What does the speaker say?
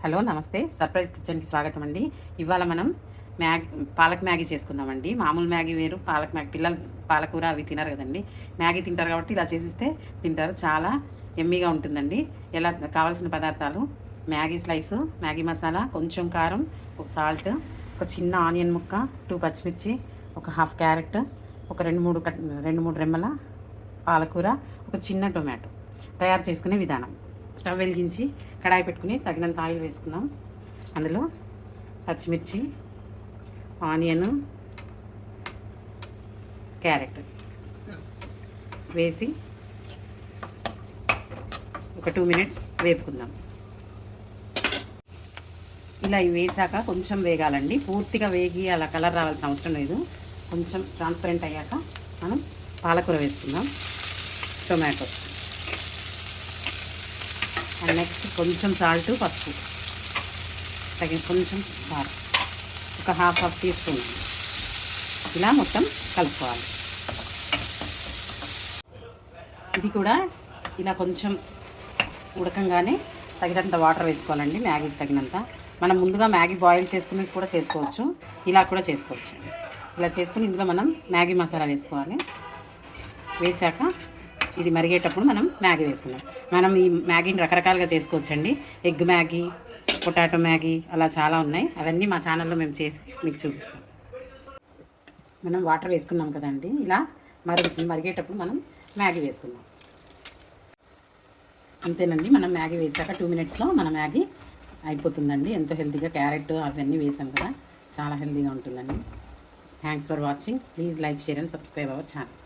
Hello నమస్తే. Surprise కిచెన్కి స్వాగతం అండి. ఇవాళ మనం మ్యాగీ పాలక్ మ్యాగీ చేసుకుందామండి. మామూలు మ్యాగీ వేరు పాలక్ మ్యాగీ. పిల్లలు పాలకూర అవి తినరు కదండి. మ్యాగీ తింటారు కాబట్టి ఇలా చేసిస్తే తింటారు. చాలా ఎమ్మీగా ఉంటుందండి. ఎలా కావాల్సిన పదార్థాలు మ్యాగీ స్లైస్ మ్యాగీ మసాలా కొంచెం కారం ఒక సాల్ట్ ఒక చిన్న ఆనియన్ ముక్క టూ పచ్చిమిర్చి ఒక హాఫ్ క్యారెట్ ఒక రెండు మూడు కట్ రెండు మూడు రెమ్మల పాలకూర ఒక చిన్న టొమాటో తయారు చేసుకునే విధానం. స్టవ్ వెలిగించి కడాయి పెట్టుకుని తగినంత ఆయిల్ వేసుకుందాం. అందులో పచ్చిమిర్చి ఆనియన్ క్యారెట్ వేసి ఒక టూ మినిట్స్ వేపుకుందాం. ఇలా ఇవి వేసాక కొంచెం వేగాలండి. పూర్తిగా వేగి అలా కలర్ రావాల్సిన అవసరం లేదు. కొంచెం ట్రాన్స్పరెంట్ అయ్యాక మనం పాలకూర వేసుకుందాం. టొమాటో. అండ్ నెక్స్ట్ కొంచెం సాల్ట్ పసుపు. తగిన కొంచెం కారం. ఒక హాఫ్ హాఫ్ టీ స్పూన్. ఇలా మొత్తం కలుపుకోవాలి. ఇది కూడా ఇలా కొంచెం ఉడకంగానే తగినంత వాటర్ వేసుకోవాలండి మ్యాగీకి తగినంత. మనం ముందుగా మ్యాగీ బాయిల్ చేసుకుని కూడా చేసుకోవచ్చు ఇలా కూడా చేసుకోవచ్చు. ఇలా చేసుకుని ఇందులో మనం మ్యాగీ మసాలా వేసుకోవాలి. వేసాక ఇది మరిగేటప్పుడు మనం మ్యాగీ వేసుకున్నాం మనం ఈ మ్యాగీని రకరకాలుగా చేసుకోవచ్చండి. ఎగ్ మ్యాగీ పొటాటో మ్యాగీ అలా చాలా ఉన్నాయి. అవన్నీ మా ఛానల్లో మేము చేసి మీకు చూపిస్తాం. మనం వాటర్ వేసుకున్నాం కదండి. ఇలా మరుగు మరిగేటప్పుడు మనం మ్యాగీ వేసుకున్నాం అంతేనండి. మనం మ్యాగీ వేసాక టూ మినిట్స్లో మన మ్యాగీ అయిపోతుందండి. ఎంతో హెల్తీగా క్యారెట్ అవన్నీ వేసాం కదా. చాలా హెల్తీగా ఉంటుందండి. Thanks for watching please like share and subscribe our channel